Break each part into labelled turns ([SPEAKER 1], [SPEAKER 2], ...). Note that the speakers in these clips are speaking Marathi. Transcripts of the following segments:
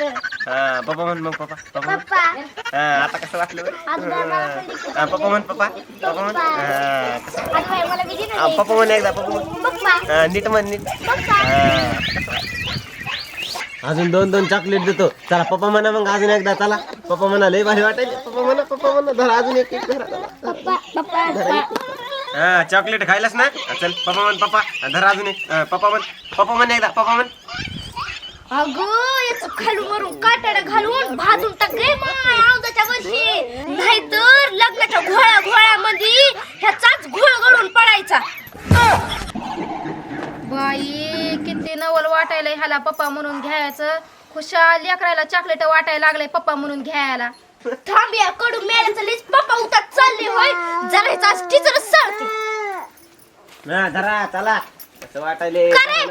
[SPEAKER 1] हा पप्पा म्हण मग पप्पा पप्पा म्हण. हा आता कसं वाटलं? बरं? हा, पप्पा म्हण पप्पा पप्पा म्हण. हा, कसं हा, पप्पा म्हण एकदा पप्पा म्हण. हा, नीट म्हण नीट. हा. अजून दोन दोन चॉकलेट देतो. चला पप्पा म्हणा मग अजून एकदा चला. पप्पा म्हणा लय भारी वाटायचे पप्पा म्हणा पप्पा म्हणा धरा अजून एक धरा हा चॉकलेट खायलास ना? चल पप्पा म्हण पप्पा. धरा अजून एक. हा, पप्पा म्हण पप्पा म्हण एकदा पप्पा म्हण.
[SPEAKER 2] अगं याच खालून वरून काटाडा घालून भाजून टाकले माय औदाच्या वर्षी नाहीतर लग्नाच्या घोळ्या घोळ्यामध्ये ह्याचाच घोळ गळून पडायचा.
[SPEAKER 3] बाई किती नवल वाटायला ह्याला पप्पा म्हणून घ्यायचं. खुशाल लेकराला चॉकलेट वाटायला लागले पप्पा म्हणून घ्यायला.
[SPEAKER 2] थांब या कडू मेल्याचं लिस्ट पप्पा उठात चालले होय. जरा ह्याचा आज टीचरच सांगते
[SPEAKER 1] हा धरा चला. कसं वाटायले
[SPEAKER 2] का रे?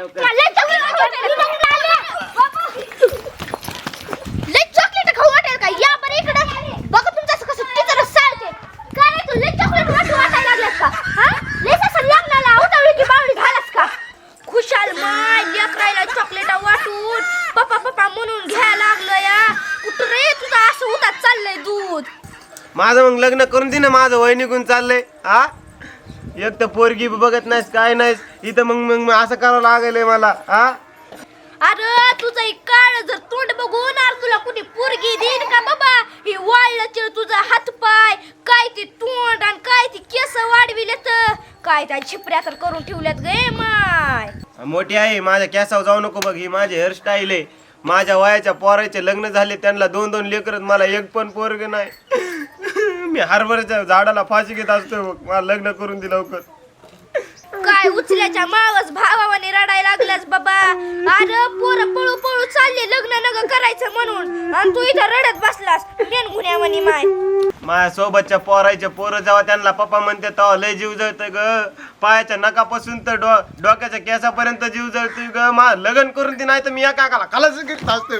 [SPEAKER 2] लय chocolate खाऊ वाटेल का? या बरं इकडं. बघा तुमचं कसं टीचर सांगते. का रे, तू लय chocolate वाटू वाटायला लागल्यास का? हा? लयच असं लग्नाला उतावळी की बावळी झालास का? खुशाल माय लेकरायला चॉकलेट वाटून पप्पा पप्पा म्हणून घ्यायला लागलं या कुठं रे तुझं असं उतार चाललंय दूध
[SPEAKER 1] माझं मग लग्न करून दे ना माझं वय निघून चाललंय. हा? एक तर पोरगी बघत नाहीस काय नाहीस इथं मग मग असं करावं लागेल मला हा?
[SPEAKER 2] अरे तुझं एक काळ जर तोंड बघून तुला कुणी पोरगी देईन का बाबा? ही वाळलं चिळ तुझा हातपाय. काय ते तोंड आणि काय ती केस वाढविलेत? काय त्या छिपऱ्या तर करून ठेवल्यात गे माय.
[SPEAKER 1] मोठी आहे माझ्या कॅसावर जाऊ नको बघ ही माझी हेअरस्टाईल आहे. माझ्या वयाच्या पोराचे लग्न झाले त्यांना दोन दोन लेकरत मला एक पण पोरग नाही. मी हरभऱ्याच्या झाडाला फाशी घेत असतो बघ मला लग्न करून दे लवकर.
[SPEAKER 2] काय उचल्याच्या मावस भावाने रडायला लागलास बाबा? अरे पोर पळू पळू चालले लग्न नग करायचं म्हणून. आणि तू इथं रडत बसलास नेन गुन्ह्यावानी माय
[SPEAKER 1] माझ्या सोबतच्या पोरायचे पोरं जेव्हा त्यांना पप्पा म्हणते तेव्हा लय जीव जळतोय ग. पायाच्या नकापासून तर डो डोक्याच्या केसापर्यंत जीव जळतोय ग. मा लग्न करून दे नाही तर मी एका काला खालाच घेत असतोय.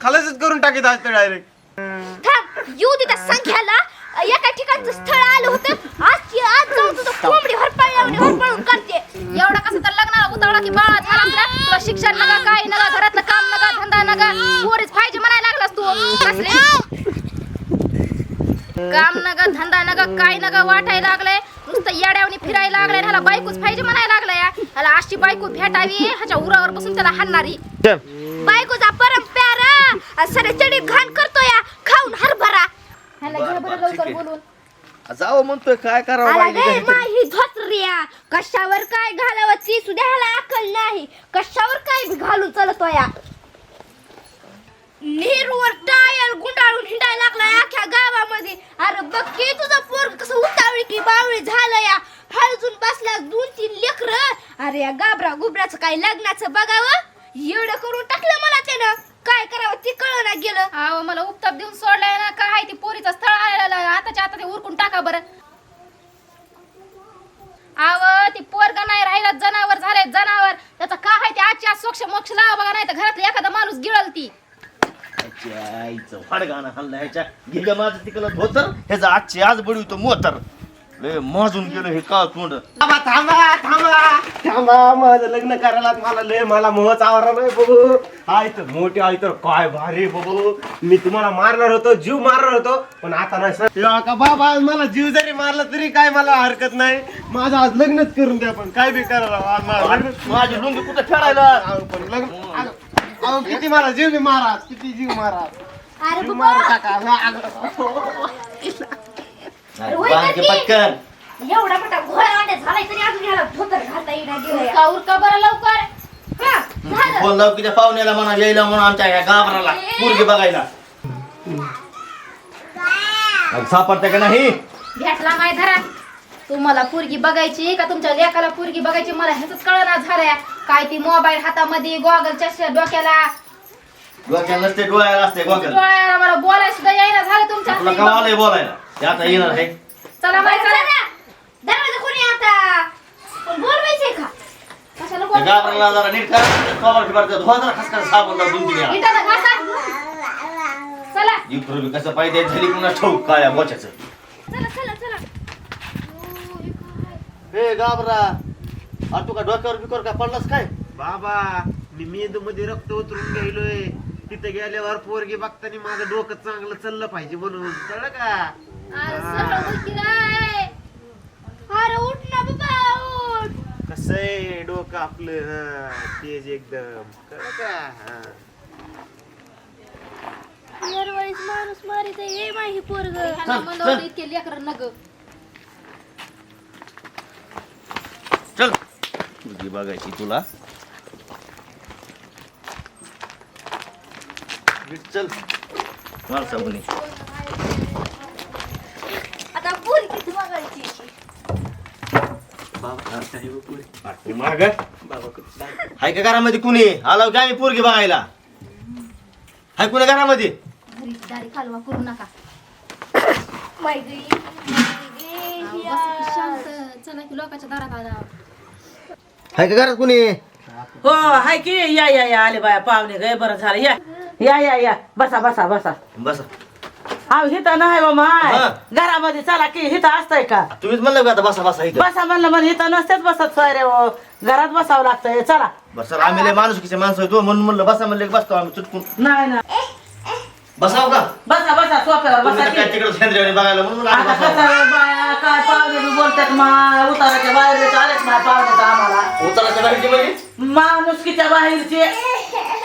[SPEAKER 1] खालाच करून टाकीत असतो डायरेक्ट
[SPEAKER 2] थांब येऊ दे त्या संख्याला. ठिकाणचं स्थळ आलं होतं. आज आज जाऊन तुझं कोंबडी हरपाळल्याने हरपाळून करते.
[SPEAKER 3] एवढा कसं तर लग्नाला उतावळा की बाळा झाला तुला तुला शिक्षण नका काय नका घरातलं काम नका धंदा नका. पोरीच पाहिजे म्हणायला लागलास तू. कसले काम नका धंदा नका काय नका वाटायला लागलंय. नुसतं येड्यावनी फिरायला लागलंय ह्याला बायकोच पाहिजे म्हणायला लागलाय ह्याला अशी बायको भेटावी ह्याच्या उरावर बसून त्याला हाणणारी.
[SPEAKER 2] बायकोचा परम प्यारा सरे चढी घाण करतो या खाऊन हरभरा
[SPEAKER 3] ह्याला घे बरं लवकर बोलून
[SPEAKER 4] जावं म्हणतोय काय करावं
[SPEAKER 2] आला
[SPEAKER 4] लागली
[SPEAKER 2] गे
[SPEAKER 4] काहीतरी.
[SPEAKER 2] माही धोत्रिया कशावर काय घालावं ती सुद्धा ह्याला अकल नाही. कशावर काय बी घालून चालतो या नेहरूवर टायर गुंडाळून हिंडायला लागलाय अख्ख्या गावामध्ये. अरे बघ की तुझं पोर कसं उतावळी की बावळी झालं या हळजून बसल्या दोन तीन लेकर. अरे या गाबरा गुबराचं काय लग्नाचं बघावं? एवढं करून टाकलं मला त्यानं. काय करावं ते कळना गेलं.
[SPEAKER 3] अहो मला उपताप देऊन सोडलाय ना. काय ती पोरीचं स्थळ आलेलं आताच्या आता ते उरकून टाका बरं. आव ती पोरगा नाही राहिला जनावर झाले जनावर. त्याचं काय आहे ते आजची आज स्वच्छ मोक्ष लावा बघा नाही तर घरातला एखादा माणूस गिळल ती
[SPEAKER 4] आईचं फाड गाणं हल्ला ह्याच्या. गिग माझं तिकडं धोतर ह्याचं आजची आज बडवितो मोतर. लय माजून गेलो हे का तोंड.
[SPEAKER 1] थांबा थांबा थांबा. थांबा माझं लग्न करायला मला लय मला मोहच आवरा नाही बघू आई तर मोठी आई तर काय भारी बघू मी तुम्हाला मारणार होतो जीव मारणार होतो पण आता नाही सर. का बाबा आज मला जीव जरी मारला तरी काय मला हरकत नाही. माझं आज लग्नच करून द्या पण काय बी करा राव, आज मला लग्न
[SPEAKER 4] माझी लुंगी कुठं
[SPEAKER 1] अहो, पण लग्न अहो, किती मला जीव बी मारा किती जीव मारा.
[SPEAKER 2] अरे
[SPEAKER 4] पटकन.
[SPEAKER 2] एवढा मोठा घोळा झालाय तरी अजून याला धोतर घालता येईना गेलं या.
[SPEAKER 3] का उरका बरं लवकर.
[SPEAKER 2] हा, झालं.
[SPEAKER 4] त्या पाहुण्याला म्हणा यायला म्हणून आमच्या ह्या गाभराला मुलगी बघायला. मग सापडते का नाही?
[SPEAKER 3] भेटला माय धरा. तुम्हाला पोरगी बघायची का तुमच्या लेकाला पोरगी बघायची मला ह्याच कळना झालंय. काय ती मोबाईल हातामध्ये गॉगल चष्मा डोक्याला?
[SPEAKER 4] डोक्याला नसते डोळ्याला असते गोक्याला
[SPEAKER 3] डोळ्याला मला बोलायला सुद्धा येईना झालं तुमच्या
[SPEAKER 4] तुला
[SPEAKER 3] हाती.
[SPEAKER 4] बोलायला. आता येणार आहे.
[SPEAKER 3] चला
[SPEAKER 2] बरं,
[SPEAKER 3] चला.
[SPEAKER 2] दरवाजा कोणी आता? पण बोलवायचंय का?
[SPEAKER 3] कशाला
[SPEAKER 4] त्या
[SPEAKER 3] बोल
[SPEAKER 4] गाभराला जरा नीट कर. कवर भरते धुवा जरा खसखस साबण लाव दोन तीन वेळा
[SPEAKER 3] इथं घासा चला.
[SPEAKER 4] इकडं बी कसं पाहिजे झाली पुन्हा ठेवू काळ्या मोच्याचं.
[SPEAKER 2] चला चला चला.
[SPEAKER 4] हे गाबरा. आ तू का डोक्यावर बिकर का पडलास काय?
[SPEAKER 1] बाबा मी मेंदू मध्ये रक्त उतरून गेलोय. तिथे गेल्यावर पोरगी बघताना माझं डोकं चांगलं चाललं पाहिजे म्हणून. कळलं का?
[SPEAKER 3] अरे
[SPEAKER 1] कसं आहे डोकं आपलं हा, तेज एकदम कळलं का हा.
[SPEAKER 2] दरवेळेस माणूस मारित हे माही पोरग
[SPEAKER 3] ह्यांना
[SPEAKER 4] चल,
[SPEAKER 3] म्हणलं इतके लेकर नग
[SPEAKER 4] चल मुलगी बघायची तुला चल मार साबुनी
[SPEAKER 2] आता पोरगी बघायची
[SPEAKER 1] माग
[SPEAKER 4] हाय का घरामध्ये कुणी? आलो की आम्ही पोरगी बघायला. हाय कुणी घरामध्ये?
[SPEAKER 3] घरी दारी खालवा करू नका.
[SPEAKER 2] माय गई
[SPEAKER 3] अहो, बस की शांत. चला की लोकांच्या दारात आला.
[SPEAKER 4] हाय का घरात कुणी?
[SPEAKER 5] हो हाय की? या या या. आले बाया पाहुणे. गे बरं झालं. या. या या या. बसा बसा बसा.
[SPEAKER 4] बसा.
[SPEAKER 5] अहो हिथं नाही बा माय.
[SPEAKER 4] हा.
[SPEAKER 5] घरामध्ये चला की हिथं असतंय का?
[SPEAKER 4] तुम्हीच म्हणलं का आता बसा बसा इथं?
[SPEAKER 5] बसा म्हणलं म्हण हिथं नसतेच बसत सोयरे हो. घरात बसावं लागतंय. चला.
[SPEAKER 4] बरं सर आम्ही लय माणुसकीचे माणसं होतो म्हणून म्हणलं बसा म्हणलं की बसतो आम्ही चुटकून.
[SPEAKER 5] नाही ना
[SPEAKER 4] बसाव का?
[SPEAKER 5] बसा बसा सोफ्यावर
[SPEAKER 4] तुम्ही
[SPEAKER 5] बसा
[SPEAKER 4] तर काय
[SPEAKER 5] की
[SPEAKER 4] तिकडे सेंद्रियाने बघायला म्हणून आम्ही
[SPEAKER 5] आता
[SPEAKER 4] बसावं.
[SPEAKER 5] कसं बाया काय पाहुणे बी बोलतात मा उताराच्या बाहेर आलेच नाही पाहुण्याचं आम्हाला.
[SPEAKER 4] उतराच्या बाहेरची म्हणजे?
[SPEAKER 5] माणुसकीच्या बाहेरचे.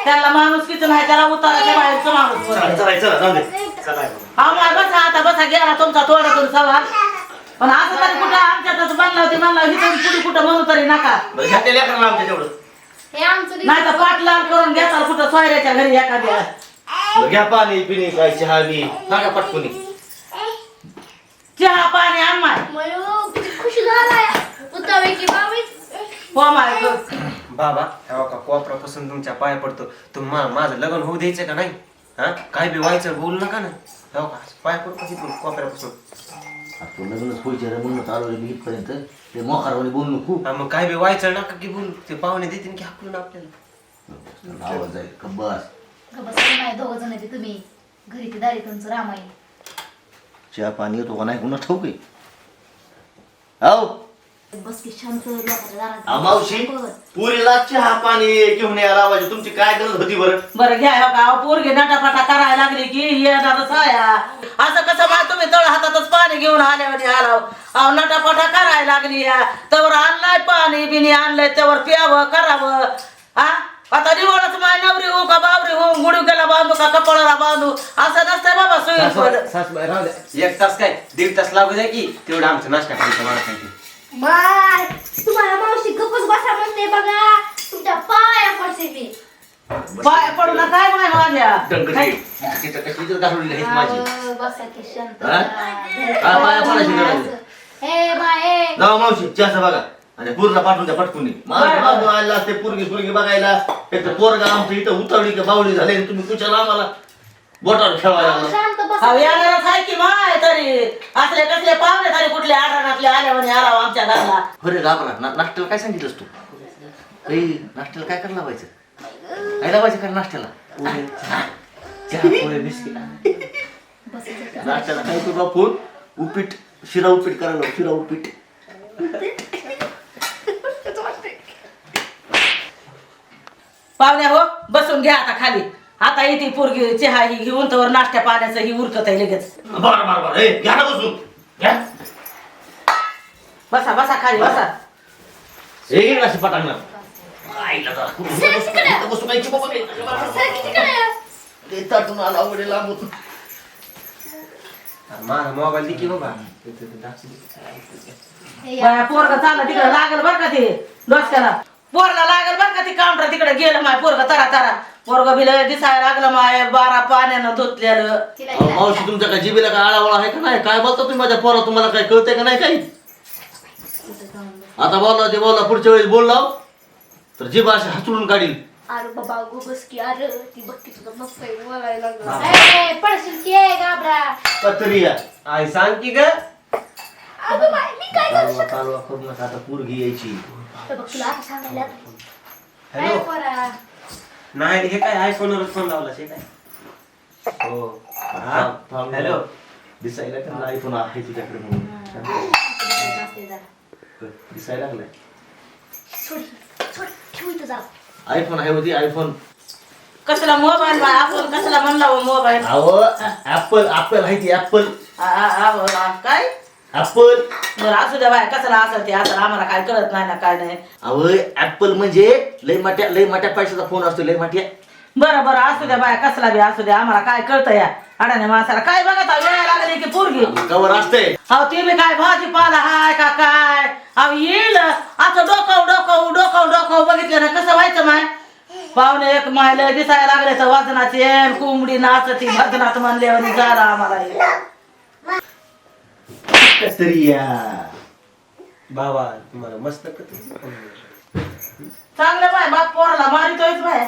[SPEAKER 5] त्याला माणुसकीचं नाही त्याला उताराच्या बाहेरचं माणूस बोलतात.
[SPEAKER 4] चला चला चला जाऊ दे. चला
[SPEAKER 5] आम्हाला बसा आता बसा गेला तुमचा तोंडातून सवाल. पण असं तरी कुठं आमच्यातच म्हणलं होते म्हणलं हिथून पुढे कुठं म्हणू तरी नका.
[SPEAKER 4] बरं घ्या ते लेकराला आमच्या तेवढं.
[SPEAKER 3] हे आमचं
[SPEAKER 5] नाही तर पाटलाल करून घेताल कुठं सोयऱ्याच्या घरी एखाद्या.
[SPEAKER 4] बरं घ्या पाणी पिणी काय चहा बी. सांगा पटकुनी.
[SPEAKER 5] चहा पाणी आम्हाला
[SPEAKER 2] मयो. किती खुशी झालाय. उतावे की बावीस?
[SPEAKER 5] हो माय.
[SPEAKER 1] बाबा हे कोपरापासून तुमच्या पाया पडतो. तुम मा- माझं लग्न होऊ द्यायचं का नाही? हा? काय बी व्हायचं बोलू नका ना. हे बघा पाया पडतो कशी कोपऱ्यापासून?
[SPEAKER 4] तू लग्नच म्हणून मी इथपर्यंत. ते मोखारवाणी बोलू नको
[SPEAKER 1] हा, मग काय बी व्हायचं नका की बोलू. ते पाहुणे देतील की हाकलून आपल्याला.
[SPEAKER 4] आवाज आहे का बस?
[SPEAKER 3] नाही दोघ जण ते तुम्ही. घरी ते दारी तुमचं रामायण
[SPEAKER 4] चहा पाणी येतो का नाही? कुणा ठाऊक आहे. हो
[SPEAKER 3] बस की शांत लोकांच्या दारात
[SPEAKER 4] आ, मावशी पुरीला चहा पाणी घेऊन यायला लावायची तुमची काय गरज होती बरं?
[SPEAKER 5] बरं घ्या हो का अहो, पोरगी नटाफटा करायला लागली की येणारच आहे असं कसं बाय तुम्ही तळ हातातच पाणी घेऊन आले आणि आलाव अहो नटाफटा करायला लागली या. तवर आणलाय पाणी बिनी आणलंय त्यावर प्यावं करावं. हा आता निवडच माय नवरी हो का बावरी हो गुडुक्याला बांधू का कपडाला बांधू? असं नसतंय बाबा सोयी
[SPEAKER 1] सासूबाई राहू द्या. एक तास काय? दीड तास लागू द्या की तेवढं आमचं नाश्ता खायचं मला
[SPEAKER 2] माय तुम्हाला मावशी गप्पच बसा म्हणते बघा. तुमच्या पाया पडते मी.
[SPEAKER 5] पाय पडू ना काय माय माझ्या.
[SPEAKER 4] डंगरी तिथं कशी इज्जत दाखवलेली आहे माझी.
[SPEAKER 3] अहो, बसा की शांत.
[SPEAKER 4] हा? हा, पाया पडायची गरज आहे.
[SPEAKER 3] ए बाय
[SPEAKER 4] जाऊ मावशी चहा बघा. आणि पूर्ण पाठवून द्या पटकुनी माझ्या बाजू आला असते पुरगी पुरगी बघायला. एक तर पोरगा आमचं इथं उतावळी का बावळी झाले. आणि तुम्ही कुशाला आम्हाला बोटावर खेळवायला
[SPEAKER 3] अहो,
[SPEAKER 4] लागला.
[SPEAKER 3] शांत बस.
[SPEAKER 5] अहो येणारच आहे की माय तरी. असले कसले पाहुणे तरी कुठले आढळणातले आले म्हणे आराव आमच्या घरला.
[SPEAKER 4] अरे घाबरा ना नाश्त्याला काय सांगितलंस तू? ए नाश्त्याला काय करायला लावायचं? काय लावायचं काय नाश्त्याला?
[SPEAKER 1] चहा पोहे बिस्किट.
[SPEAKER 4] नाश्त्याला काय करू आपण? उपीट शिरा उपीट करायला शिरा उपीट.
[SPEAKER 5] पाहुण्या हो बसून घ्या आता खाली. आता येते पोरगी चहा ही घेऊन तर नाश्त्या पाण्याचं ही उरकत आहे लगेच.
[SPEAKER 4] बरं बरं बरं. ए घ्या ना बसून. घ्या.
[SPEAKER 5] बसा बसा खाली बसा.
[SPEAKER 4] हे घे अशी पटांगणार आईला जा. इथं बसून खायची बाबा काही. ते ताटून आला आवडे लांबून.
[SPEAKER 1] माझा मोबाईल दे की बाबा.
[SPEAKER 5] बाया पोरगा चालला तिकडे लागल बर का ते? डोसक्याला. पोरला लागल बर का ती काउंटर तिकडे गेलं माय पोरगा तरा तरा पोरग बिल दिसायला लागलं माय बारा पाण्यानं धुतलेलं.
[SPEAKER 4] अहो, मावशी तुमच्या काय जिबीला काय आळावळा आहे का नाही? काय बोलता तुम्ही माझ्या पोरा तुम्हाला काय कळतंय का नाही काही? आता बोलला ते बोलला पुढच्या वेळेस बोलला तर जीभ अशी हसडून काढील.
[SPEAKER 2] अरे बाबा गुबस की अरे ती बघ तुझं मस्त आहे बोलायला लागलं.
[SPEAKER 3] ए, पडशील की ए, घाबरा.
[SPEAKER 4] कतरी या.
[SPEAKER 1] आई सांग की ग.
[SPEAKER 2] अगं बाई मी काय
[SPEAKER 4] कालवा कालवा करू नका आता पोरगी यायची.
[SPEAKER 2] हे बघ तुला आता सांगायला
[SPEAKER 3] ए,
[SPEAKER 1] हॅलो.
[SPEAKER 3] पोरा.
[SPEAKER 1] नाही हे काय आयफोनवर फोन लावला हे काय? हो. हा? हॅलो
[SPEAKER 4] दिसायला का आयफोन आहे तिच्याकडे म्हणून. दिसायला लागलाय. आयफोन आहे होती आयफोन
[SPEAKER 5] कसला मोबाईल आपण कसला म्हणला मोबाईल
[SPEAKER 4] अहो ऍपल ऍपल आहे ती ऍपल
[SPEAKER 5] काय?
[SPEAKER 4] ऍपल
[SPEAKER 5] बरं असू द्या बाय कसला असं ते असं आम्हाला काय कळत नाही ना काय नाही.
[SPEAKER 4] अहो ऍपल म्हणजे लय मोठ्या लय मोठ्या पैशाचा फोन असतो लय मोठ्या.
[SPEAKER 5] बरं बरं असू द्या बाय कसला बी असू द्या आम्हाला काय कळतं या अडाने माणसाला. काय बघा आता वेळ लागली की पोरगी?
[SPEAKER 4] कवर असते.
[SPEAKER 5] अहो ते बी काय भाजीपाला हाय का काय? अहो येईल. असं डोकं डोकं डोकं डोकं बघितलं ना कसं व्हायचं माय? पाहुणे एक मायला दिसायला लागले तर वाजनाचे कोंबडी नाचती भजनात म्हणले आणि झाला आम्हाला हे.
[SPEAKER 4] तरी या
[SPEAKER 1] बाबा तुम्हाला मस्त कत्री.
[SPEAKER 5] चांगलं बाय बाप पोराला मारितोयच बाय.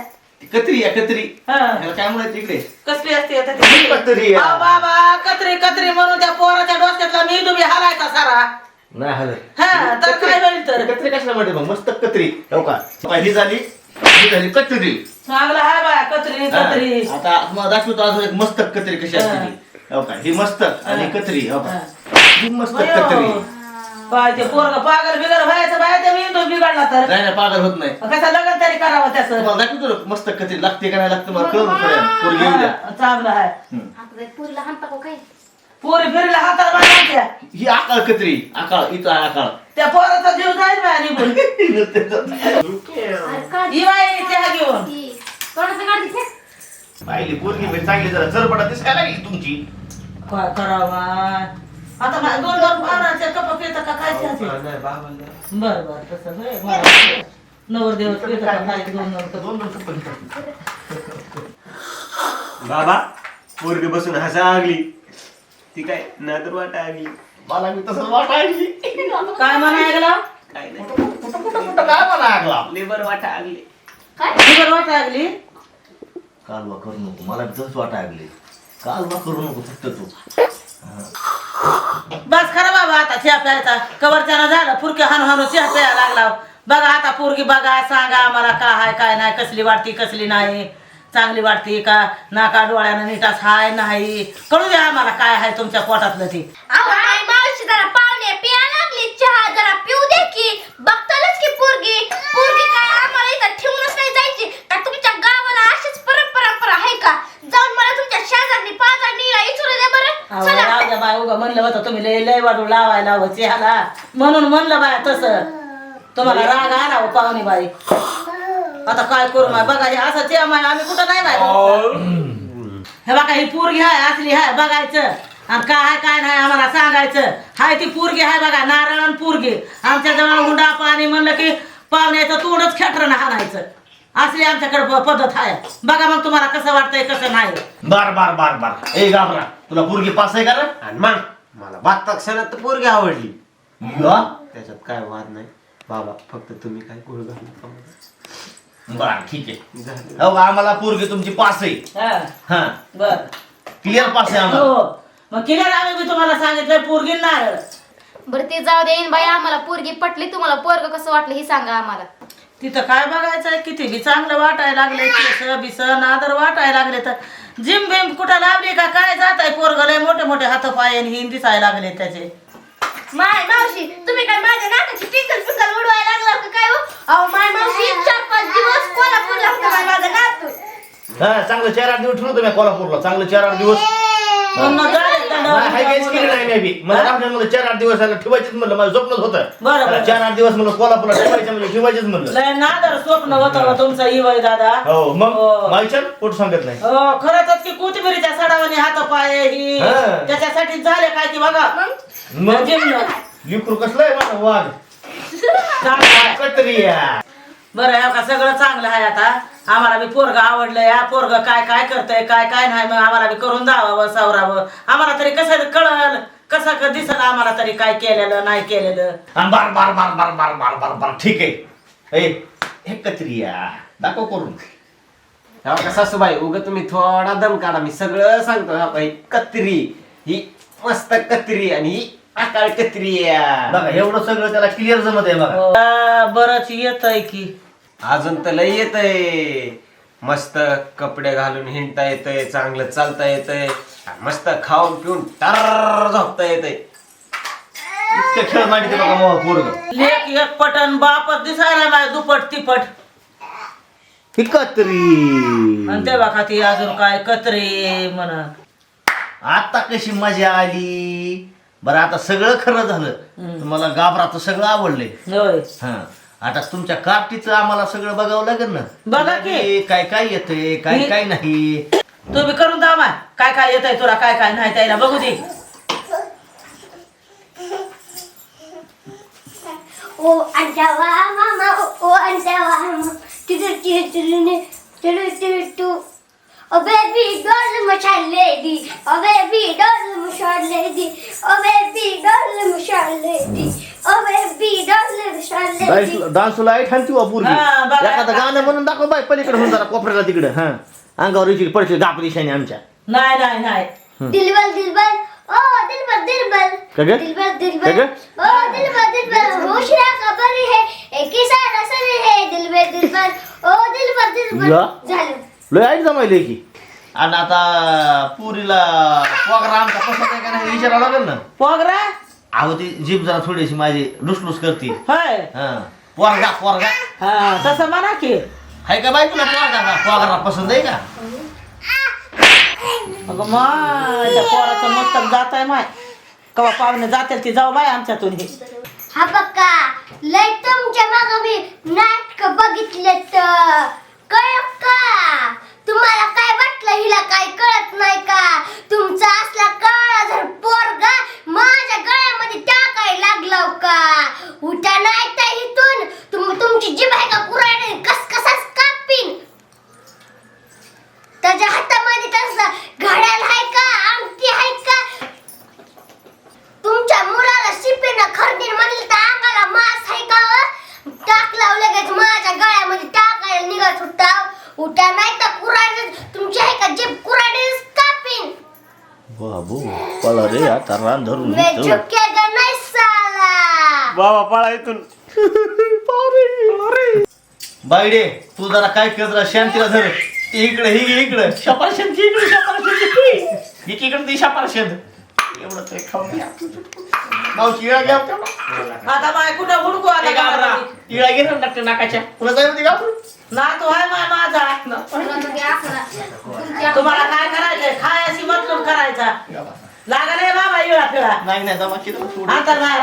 [SPEAKER 4] कत्री या कत्री.
[SPEAKER 5] हा.
[SPEAKER 4] काय म्हणायचं इकडे?
[SPEAKER 5] कसली असते आता ती?
[SPEAKER 4] कत्री या.
[SPEAKER 5] अहो बाबा कत्री कत्री म्हणून त्या पोराच्या डोसक्यातला मी तुम्ही हलायचा सारा.
[SPEAKER 4] नाही हलत.
[SPEAKER 5] हा तर काय होईल तर?
[SPEAKER 4] कत्री कशाला म्हणते मग? मस्त कत्री. हो का? पहिली झाली. ही झाली कत्री.
[SPEAKER 5] चांगलं हाय बाय कत्री कत्री.
[SPEAKER 4] हा. आता तुम्हाला दाखवतो अजून एक मस्त कत्री कशी असते ती. हो का? ही मस्त आणि कत्री हो का? ही. मस्त कत्री.
[SPEAKER 5] काय ते पोरग पागल बिगल व्हायचं बाय ते मी तो बिघडला तर.
[SPEAKER 4] नाही नाही पागल होत नाही.
[SPEAKER 5] कसं लग्न तरी करावं त्याचं.
[SPEAKER 4] तुम्हाला दाखवतो ना, मस्त कत्री. लागते का नाही लागते मला कळून कळेल पोरगी येऊ द्या.
[SPEAKER 5] हा, चांगलं आहे.
[SPEAKER 4] हम्म.
[SPEAKER 3] पुरीला हाणता का काय
[SPEAKER 5] पोरी फिरला हाताला बांधायच्या
[SPEAKER 4] ही आकाळ कत्री आकाळ इथं आहे आकाळ.
[SPEAKER 5] त्या पोराचा जीव जाईल बाय निघून
[SPEAKER 3] अरे काढ.
[SPEAKER 5] ही बाई त्या घेऊन.
[SPEAKER 3] ती. तोंडातनं काढ तिथे.
[SPEAKER 4] पाहिली पोरगी चांगली जरा चरपटा दिसायला लागली तुमची.
[SPEAKER 5] काय करावा? आता मा- दोन दोन पानाचे कप पिता का काय चहाचे?
[SPEAKER 1] नाही
[SPEAKER 5] बर बर तसं होय. मला नवरदेव पिता का काय? दोन दोन कप?
[SPEAKER 4] दोन दोन कप घेतात.
[SPEAKER 1] बाबा पोरगी बसून हसा लागली. ती काय नादर वाटा लागली.
[SPEAKER 4] मला मी तसं वाटायली
[SPEAKER 5] काय म्हणायला
[SPEAKER 1] काय नाही.
[SPEAKER 4] कुठं कुठं कुठं काय म्हणा लागला
[SPEAKER 1] लेबर वाटा लागली.
[SPEAKER 3] काय
[SPEAKER 5] बिगर वाट लागली?
[SPEAKER 4] कालवा करू नको मला तसंच वाटायला लागले. कालवा करू नको फक्त तू?
[SPEAKER 5] बस खरं बाबा आता चहा प्यायचा कवरच्यानं झालं फुरके हाणू हाणू चहा प्यायला लागला बघा आता पोरगी बघा सांगा आम्हाला काय हाय काय नाही कसली वाटती कसली नाही. चांगली वाटती का? नाका डोळ्यानं नीटाच हाय नाही. कळू द्या आम्हाला काय आहे तुमच्या पोटातलं ते.
[SPEAKER 2] अहो नाही मावशी जरा पाहुणे पिया लागली चहा जरा पिऊ दे की. बघतालच की पोरगी. पोरगी काय आम्हाला इथं ठेवूनच नाही जायची. का तुमच्या आहे का? जाऊन मला तुमच्या शेजारनी पाजारनी इचरू दे बरं. चला.
[SPEAKER 5] राहू द्या बाय उगा म्हणलं होतं तुम्ही लय लय वाढू लावायला हवं चहाला म्हणून म्हणलं बाय तसं. तुम्हाला राग आला हो पाहुणे बाई. आता काय करू माय बघा हे असं चहा माय आम्ही कुठं नाही बाय हे बघा ही पोरगी आहे असली आहे बघायचं. आणि काय आहे काय नाही आम्हाला सांगायचं. हाय ती पोरगी आहे बघा नारळ आणि पोरगी. आमच्या जवळ हुंडा पाणी म्हणलं की पाहुण्याचं तोंडच खेटरं हाणायचं. असली आमच्याकडे प- पद्धत आहे. बघा मग तुम्हाला कसं वाटतंय कसं नाही.
[SPEAKER 4] बार बार बार बार. ए गाबरा तुला पोरगी पास आहे का रे?
[SPEAKER 1] आणि मग? मला बागता क्षणात तर पोरगी आवडली.
[SPEAKER 4] या?
[SPEAKER 1] त्याच्यात काय वाद नाही. बाबा फक्त तुम्ही काय गोळ घालू.
[SPEAKER 4] बर ठीक आहे.
[SPEAKER 1] झालं.
[SPEAKER 4] हो आम्हाला पोरगी तुमची पास आहे.
[SPEAKER 5] हा.
[SPEAKER 4] हा.
[SPEAKER 5] बर.
[SPEAKER 4] क्लिअर पास आहे आम्हाला.
[SPEAKER 5] हो. मग किल्ल्याला आम्ही मी तुम्हाला सांगितलं पोरगी नारळ
[SPEAKER 3] बरं ते जाऊ दे बाई आम्हाला पोरगी पटली तुम्हाला पोरग कसं वाटलं हे सांगा आम्हाला.
[SPEAKER 5] तिथं काय बघायचंय? किती बी चांगलं वाटायला लागले केस बिस नादर वाटायला लागले तर. जिम बिम कुठं लावली का? काय जात आहे पोरगले मोठे मोठे हात पाय आणि हिंदी दिसायला लागले त्याचे.
[SPEAKER 2] माय मावशी तुम्ही काय माझ्या नाकाची टिंकल पिंकल उडवायला लागला का काय हो? अहो माय मावशी चार पाच दिवस कोल्हापूरला होता माझा नातू.
[SPEAKER 4] हा चांगलं चार आठ दिवस ठेवतो मी कोल्हापूरला. चांगलं चार आठ दिवस
[SPEAKER 5] म्हणून झाले दंडावर
[SPEAKER 4] हाय काहीच केलं नाही मी बी. मला राहणार म्हणलं चार आठ दिवस ठेवायचेच म्हणलं माझं होतं.
[SPEAKER 5] बरं.
[SPEAKER 4] चार आठ दिवस म्हणलं कोल्हापूरला ठेवायचं म्हणजे ठेवायचेच म्हणलं.
[SPEAKER 5] लय नादर स्वप्न होतं हो. तुमचं इवय दादा.
[SPEAKER 4] हो मग?
[SPEAKER 5] हो.
[SPEAKER 4] पोट सांगत नाही?
[SPEAKER 5] हो खरंच की कोथिंबिरीच्या सडावाने हात पाय ही.
[SPEAKER 4] हा.
[SPEAKER 5] त्याच्यासाठी झाले काय की बघा.
[SPEAKER 4] मग?
[SPEAKER 5] जिमनं.
[SPEAKER 4] लिकरू कसलं आहे माझं वाघ
[SPEAKER 5] चांगलं आहे. बरं आहे का सगळं चांगलं आहे आता. आम्हाला बी पोरग आवडलं या पोरग काय काय करतंय काय काय नाही मग आम्हाला बी करून दावावं सावरावं. आम्हाला तरी कसं कळल? कसं क दिसल आम्हाला तरी काय केलेलं नाही केलेलं?
[SPEAKER 4] आणि बार बार बार बार बार बार बार बार ठीक आहे. ए हे कत्रिया दाखव करून.
[SPEAKER 1] तेव्हा का सासूबाई उग तुम्ही थोडा दम काढा. मी सगळं सांगतो. हा ही कत्री ही मस्त कत्री आणि ही आकाळ कत्री आहे.
[SPEAKER 4] बघा एवढं सगळं त्याला क्लिअर जमत आहे बघा.
[SPEAKER 5] आ, बरंच येतय की.
[SPEAKER 1] अजून तर लय येतय. मस्त कपडे घालून हिंडता येतय चांगलं चालता येतय. मस्त खाऊन पिऊन टर झोपता येतय.
[SPEAKER 4] इतकं खेळ मांडते बघा मग पोरग.
[SPEAKER 5] लेख एक पटन बापच दिसायला नाही दुपट तिपट.
[SPEAKER 4] ही कत्री
[SPEAKER 5] आणि तेव्हा का ती अजून काय कत्रे म्हण
[SPEAKER 4] आता कशी मजा आली. बरं आता सगळं खरं झालं. तुम्हाला गाभराचं सगळं आवडलंय.
[SPEAKER 5] होय.
[SPEAKER 4] हा. आता तुमच्या कार्टीचं आम्हाला सगळं बघावं लागेल ना.
[SPEAKER 5] बघा की.
[SPEAKER 4] म्हणजे काय काय येतंय काय काय नाही.
[SPEAKER 5] तुम्ही करून दावा काय काय येत आहे तुला काय काय नाही त्याला बघू दे.
[SPEAKER 6] ओ अंजावा मामा ओ अंजावा मामा. तिथे तिथे तिथे तिथे ओ बेबी डोल मशाले दी ओ बेबी डोल मशाले दी ओ बेबी डोल मशाले दी ओ बेबी डोल मशाले दी।
[SPEAKER 4] डान्स लाइट हाणती वा पोरगी.
[SPEAKER 5] हा, बघा.
[SPEAKER 4] एखादं गाणं म्हणून दाखव बाय पलीकडे होऊन जरा कोपऱ्याला तिकडे हा. अंगावर इकडे पडते गाप दिशाने आमच्या.
[SPEAKER 5] नाही नाही नाही.
[SPEAKER 6] दिलबर दिलबर ओ दिलबर दिलबर
[SPEAKER 4] का ग?
[SPEAKER 6] दिलबर
[SPEAKER 4] का
[SPEAKER 6] दिलबर
[SPEAKER 4] ग?
[SPEAKER 6] ओ दिलबर दिलबर होशिया खबर है एक ही सारा सर है दिलबर दिलबर ओ दिलबर दिलबर
[SPEAKER 4] या.
[SPEAKER 6] झालं.
[SPEAKER 4] लय आईट जमायले की. आणि आता पुरीला पोगरा आमचा पसंत आहे का नाही विचारावं लागेल ना.
[SPEAKER 5] पोगरा?
[SPEAKER 4] अहो ती जीभ जरा थोडीशी माझी लुसलुस करते.
[SPEAKER 5] होय.
[SPEAKER 4] हा. पोरगा पोरगा.
[SPEAKER 5] हा तसं म्हणा की.
[SPEAKER 4] हाय का बाई तुला पोरगा का? पोगरा पसंत आहे का?
[SPEAKER 5] अगं माय त्या पोराचं मस्तक जात आहे माय. कवा पाहुणे जातील ती जाऊ बाय आमच्यातून. हे
[SPEAKER 6] हा बक्का लय तुमच्या माग मी नाटक बघितले तर कळ का तुम्हाला काय वाटलं हिला काय कळत नाही का? तुमचा असला काळा जर पोरगा माझ्या गळ्यामध्ये टाकाय लागला का? उठा नाही तर इथून. तुम तुमची जीभ आहे का कुराडे कस कसाच कापीन. त्याच्या हातामध्ये तसं घड्याल आहे का? अंगठी आहे का? तुमच्या मुलाला शिपेनं खरडीन म्हणलं तर अंगाला मास आहे का व? टाकला लगेच माझ्या गळ्यामध्ये टाकायला निघत होता उठा नाही तर कुराडे तुमची आहे का जीभ कुराडे कापीन
[SPEAKER 4] बाबू पळा रे आता रान धरून
[SPEAKER 6] साला
[SPEAKER 1] बाबा पळा इथून.
[SPEAKER 4] बाईडे तू जरा काय कर जरा शांतीला धर. ती इकडे ही इकडे. शपारशंद घे इकडे शपारशंद घे इकडे ती शपारशंद एवढं ते खाऊन घ्या मावशी इळा घ्या.
[SPEAKER 5] आता माय कुठं हुडकू आता. गावामध्ये?
[SPEAKER 4] इळा घे ना डॉक्टर नाकाच्या. पुन्हा जाईल ते घाबरू
[SPEAKER 5] नातू आहे माय माझा. तुम्हाला काय करायचंय? खायची मतलब करायचा. लागले बाबा इळा फिळा
[SPEAKER 4] नाही नाही जमा केलं.
[SPEAKER 5] आता नाही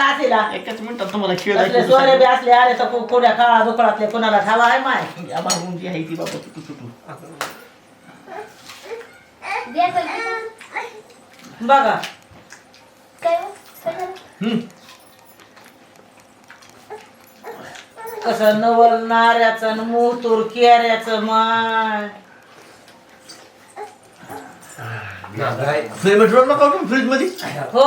[SPEAKER 4] एकच मिनिटात तुम्हाला खेळ
[SPEAKER 5] असले. सोरे बी असले आले तर को- कोण्या काळा दुकळातले कोणाला ठावा आहे माय
[SPEAKER 4] आहे ती बाबा तुटू तुटू
[SPEAKER 5] बघा
[SPEAKER 4] हम्म.
[SPEAKER 5] कसं नवल नाऱ्याचं मुतूर केऱ्याचं माय
[SPEAKER 4] फ्रीज नका फ्रीजमध्ये?
[SPEAKER 5] हो.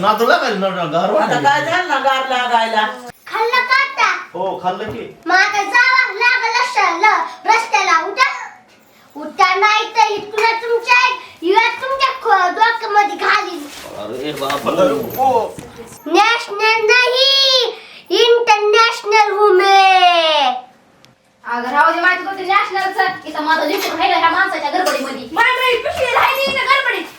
[SPEAKER 4] नादू लागायला ना गार
[SPEAKER 5] आता. काय झालं ना गार लागायला?
[SPEAKER 6] खाल्लं का आता?
[SPEAKER 4] हो खाल्लं की.
[SPEAKER 6] मग आता जावा लागल रस्त्याला रस्त्याला उठा. उठा नाही तर इथून तुमच्या युवा तुमच्या डोक्यामध्ये घालीन.
[SPEAKER 4] अरे बाप हो.
[SPEAKER 6] नॅशनल नाही. इंटरनॅशनल हूँ मैं
[SPEAKER 3] अगं राहू दे माहिती करते नॅशनलचं इथं माझं लिफ्ट राहिलं ह्या माणसाच्या गडबडीमध्ये. माझ्या पिशवी राहिली इथं गडबडीत.